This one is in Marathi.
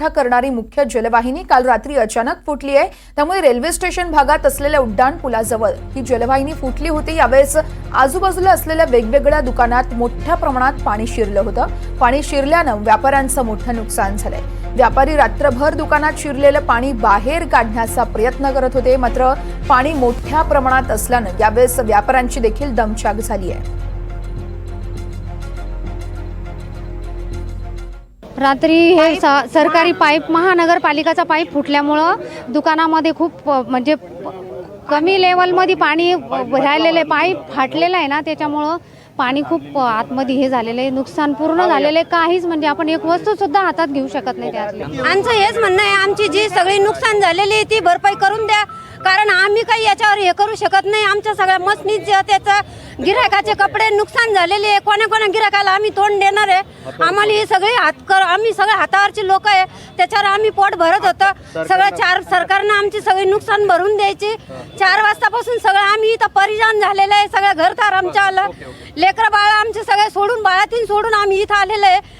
मोठा करणारी मुख्य जलवाहिनी काल रात्री अचानक फुटली आहे त्यामुळे रेल्वे स्टेशन भागात असलेल्या उड्डाण पुलाजवळ ही जलवाहिनी फुटली होती यावेळेस आजूबाजूला असलेल्या वेगवेगळ्या दुकानात मोठ्या प्रमाणात पाणी शिरलं होतं पाणी शिरल्यानं व्यापाऱ्यांचं मोठं नुकसान झालंय व्यापारी रात्रभर दुकानात शिरलेलं पाणी बाहेर काढण्याचा प्रयत्न करत होते मात्र पाणी मोठ्या प्रमाणात असल्यानं यावेळेस व्यापाऱ्यांची देखील दमछाक झाली आहे रात्री हे स- सरकारी पाईप महानगरपालिकाचा पाईप फुटल्यामुळं दुकानामध्ये खूप म्हणजे कमी लेवलमध्ये पाणी राहिलेलं आहे पाईप फाटलेलं आहे ना त्याच्यामुळं पाणी खूप आतमध्ये हे झालेलं आहे. नुकसान पूर्ण झालेलं आहे. काहीच म्हणजे आपण एक वस्तू सुद्धा हातात घेऊ शकत नाही त्यातली. आमचं हेच म्हणणं आहे. आमची जी सगळी नुकसान झालेली आहे ती भरपाई करून द्या. कारण आम्ही काही याच्यावर हे करू शकत नाही. आमच्या सगळ्या मसनीत जे त्याचा गिरायकाचे कपडे नुकसान झालेले आहे. कोणा कोणा गिरायकाला आम्ही तोंड देणार आहे. आम्हाला ही सगळी हात कर आम्ही सगळे हातावरची लोक आहे. त्याच्यावर आम्ही पोट भरत होतं. सगळं चार सरकारनं आमची सगळी नुकसान भरून द्यायची. चार वाजतापासून सगळं आम्ही इथं परिजान झालेलं आहे. सगळं घरदार आमच्या आलं. लेकरं बाळा आमचे सगळे सोडून बाळातीन सोडून आम्ही इथं आलेलो आहे.